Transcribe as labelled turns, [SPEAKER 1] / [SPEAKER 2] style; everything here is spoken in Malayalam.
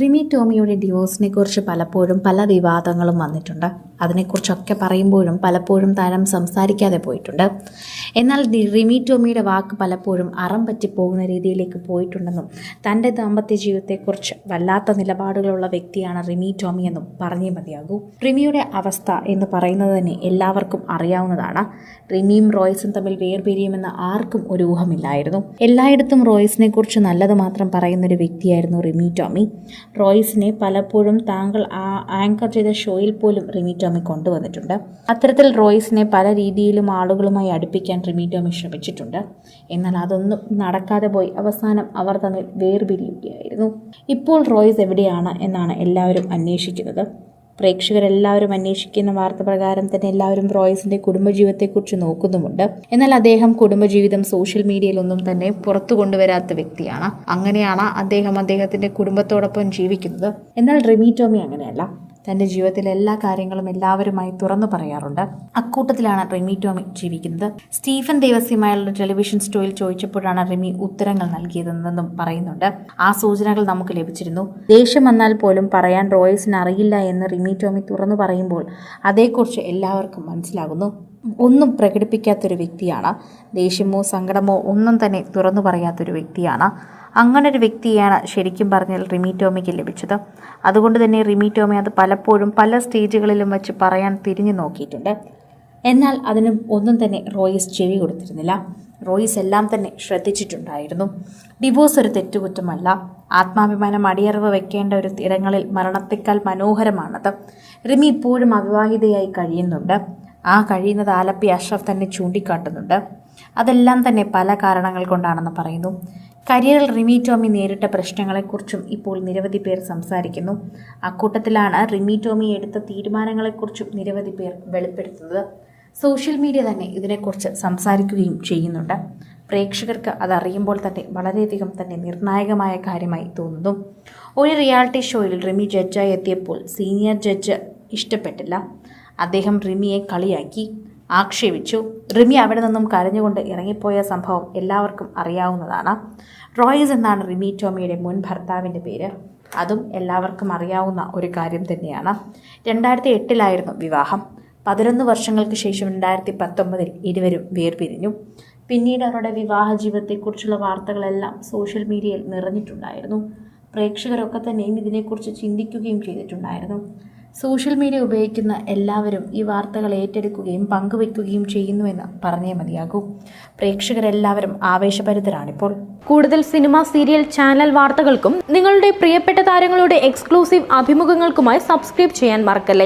[SPEAKER 1] റിമി ടോമിയുടെ ഡിവോഴ്സിനെ കുറിച്ച് പലപ്പോഴും പല വിവാദങ്ങളും വന്നിട്ടുണ്ട്. അതിനെക്കുറിച്ചൊക്കെ പറയുമ്പോഴും പലപ്പോഴും താരം സംസാരിക്കാതെ പോയിട്ടുണ്ട്. എന്നാൽ റിമി ടോമിയുടെ വാക്ക് പലപ്പോഴും അറം പറ്റി പോകുന്ന രീതിയിലേക്ക് പോയിട്ടുണ്ടെന്നും തന്റെ ദാമ്പത്യ ജീവിതത്തെക്കുറിച്ച് വല്ലാത്ത നിലപാടുകളുള്ള വ്യക്തിയാണ് റിമി ടോമി എന്നും പറഞ്ഞേ മതിയാകൂ. റിമിയുടെ അവസ്ഥ എന്ന് പറയുന്നത് തന്നെ എല്ലാവർക്കും അറിയാവുന്നതാണ്. റിമിയും റോയ്സും തമ്മിൽ വേർപിരിയുമെന്ന് ആർക്കും ഒരു ഊഹമില്ലായിരുന്നു. എല്ലായിടത്തും റോയ്സിനെ കുറിച്ച് നല്ലത് മാത്രം പറയുന്നൊരു വ്യക്തിയായിരുന്നു റിമി ടോമി. റോയ്സിനെ പലപ്പോഴും താങ്കൾ ആങ്കർ ചെയ്ത ഷോയിൽ പോലും റിമി ടോമി കൊണ്ടുവന്നിട്ടുണ്ട്. അത്തരത്തിൽ റോയ്സിനെ പല രീതിയിലും ആളുകളുമായി അടുപ്പിക്കാൻ റിമി ടോമി ശ്രമിച്ചിട്ടുണ്ട്. എന്നാൽ അതൊന്നും നടക്കാതെ പോയി. അവസാനം അവർ തമ്മിൽ വേർപിരിയുകയായിരുന്നു. ഇപ്പോൾ റോയ്സ് എവിടെയാണ് എന്നാണ് എല്ലാവരും അന്വേഷിക്കുന്നത്. പ്രേക്ഷകരെല്ലാവരും അന്വേഷിക്കുന്ന വാർത്ത പ്രകാരം തന്നെ എല്ലാവരും റോയ്സിന്റെ കുടുംബജീവിതത്തെക്കുറിച്ച് നോക്കുന്നുമുണ്ട്. എന്നാൽ അദ്ദേഹം കുടുംബജീവിതം സോഷ്യൽ മീഡിയയിലൊന്നും തന്നെ പുറത്തു കൊണ്ടുവരാത്ത വ്യക്തിയാണ്. അങ്ങനെയാണ് അദ്ദേഹം അദ്ദേഹത്തിന്റെ കുടുംബത്തോടൊപ്പം ജീവിക്കുന്നത്. എന്നാൽ റിമി ടോമി അങ്ങനെയല്ല. തന്റെ ജീവിതത്തിലെ എല്ലാ കാര്യങ്ങളും എല്ലാവരുമായി തുറന്നു പറയാറുണ്ട്. അക്കൂട്ടത്തിലാണ് റിമി ടോമി ജീവിക്കുന്നത്. സ്റ്റീഫൻ ദേവസ്യമായുള്ള ടെലിവിഷൻ സ്റ്റോയിൽ ചോദിച്ചപ്പോഴാണ് റിമി ഉത്തരങ്ങൾ നൽകിയതെന്നും പറയുന്നുണ്ട്. ആ സൂചനകൾ നമുക്ക് ലഭിച്ചിരുന്നു. ദേഷ്യം വന്നാൽ പോലും പറയാൻ റോയൽസിന് അറിയില്ല എന്ന് റിമി ടോമി തുറന്നു പറയുമ്പോൾ അതേക്കുറിച്ച് എല്ലാവർക്കും മനസ്സിലാകുന്നു. ഒന്നും പ്രകടിപ്പിക്കാത്തൊരു വ്യക്തിയാണ്. ദേഷ്യമോ സങ്കടമോ ഒന്നും തന്നെ തുറന്നു പറയാത്തൊരു വ്യക്തിയാണ്. അങ്ങനെ ഒരു വ്യക്തിയാണ് ശരിക്കും പറഞ്ഞാൽ റിമി ടോമിക്ക് ലഭിച്ചത്. അതുകൊണ്ട് തന്നെ റിമി ടോമി അത് പലപ്പോഴും പല സ്റ്റേജുകളിലും വെച്ച് പറയാൻ തിരിഞ്ഞു നോക്കിയിട്ടുണ്ട്. എന്നാൽ അതിന് ഒന്നും തന്നെ റോയിസ് ചെവി കൊടുത്തിരുന്നില്ല. റോയിസ് എല്ലാം തന്നെ ശ്രദ്ധിച്ചിട്ടുണ്ടായിരുന്നു. ഡിവോഴ്സ് ഒരു തെറ്റുകുറ്റമല്ല. ആത്മാഭിമാനം അടിയറവ് വെക്കേണ്ട ഒരു ഇടങ്ങളിൽ മരണത്തെക്കാൾ മനോഹരമാണത്. റിമി ഇപ്പോഴും അവിവാഹിതയായി കഴിയുന്നുണ്ട്. ആ കഴിയുന്നത് ആലപ്പി അഷ്റഫ് തന്നെ ചൂണ്ടിക്കാട്ടുന്നുണ്ട്. അതെല്ലാം തന്നെ പല കാരണങ്ങൾ കൊണ്ടാണെന്ന് പറയുന്നു. കരിയറിൽ റിമി ടോമി നേരിട്ട പ്രശ്നങ്ങളെക്കുറിച്ചും ഇപ്പോൾ നിരവധി പേർ സംസാരിക്കുന്നു. അക്കൂട്ടത്തിലാണ് റിമി ടോമി എടുത്ത തീരുമാനങ്ങളെക്കുറിച്ചും നിരവധി പേർ വെളിപ്പെടുത്തുന്നത്. സോഷ്യൽ മീഡിയ തന്നെ ഇതിനെക്കുറിച്ച് സംസാരിക്കുകയും ചെയ്യുന്നുണ്ട്. പ്രേക്ഷകർക്ക് അതറിയുമ്പോൾ തന്നെ വളരെയധികം തന്നെ നിർണായകമായ കാര്യമായി തോന്നുന്നു. ഒരു റിയാലിറ്റി ഷോയിൽ റിമി ജഡ്ജായി എത്തിയപ്പോൾ സീനിയർ ജഡ്ജ് ഇഷ്ടപ്പെട്ടില്ല. അദ്ദേഹം റിമിയെ കളിയാക്കി. ആക്ഷേപിച്ചു. റിമി അവിടെ നിന്നും കരഞ്ഞുകൊണ്ട് ഇറങ്ങിപ്പോയ സംഭവം എല്ലാവർക്കും അറിയാവുന്നതാണ്. റോയിസ് എന്നാണ് റിമി ടോമിയുടെ മുൻ ഭർത്താവിന്റെ പേര്. അതും എല്ലാവർക്കും അറിയാവുന്ന ഒരു കാര്യം തന്നെയാണ്. രണ്ടായിരത്തി എട്ടിലായിരുന്നു വിവാഹം. പതിനൊന്ന് വർഷങ്ങൾക്ക് ശേഷം രണ്ടായിരത്തി പത്തൊമ്പതിൽ ഇരുവരും വേർപിരിഞ്ഞു. പിന്നീട് അവരുടെ വിവാഹ ജീവിതത്തെക്കുറിച്ചുള്ള വാർത്തകളെല്ലാം സോഷ്യൽ മീഡിയയിൽ നിറഞ്ഞിട്ടുണ്ടായിരുന്നു. പ്രേക്ഷകരൊക്കെ തന്നെയും ഇതിനെക്കുറിച്ച് ചിന്തിക്കുകയും ചെയ്തിട്ടുണ്ടായിരുന്നു. സോഷ്യൽ മീഡിയ ഉപയോഗിക്കുന്ന എല്ലാവരും ഈ വാർത്തകൾ ഏറ്റെടുക്കുകയും പങ്കുവയ്ക്കുകയും ചെയ്യുന്നുവെന്ന് പറഞ്ഞേ മതിയാകൂ. പ്രേക്ഷകരെല്ലാവരും ആവേശഭരിതരാണിപ്പോൾ.
[SPEAKER 2] കൂടുതൽ സിനിമ സീരിയൽ ചാനൽ വാർത്തകൾക്കും നിങ്ങളുടെ പ്രിയപ്പെട്ട താരങ്ങളുടെ എക്സ്ക്ലൂസീവ് അഭിമുഖങ്ങൾക്കുമായി സബ്സ്ക്രൈബ് ചെയ്യാൻ മറക്കല്ലേ?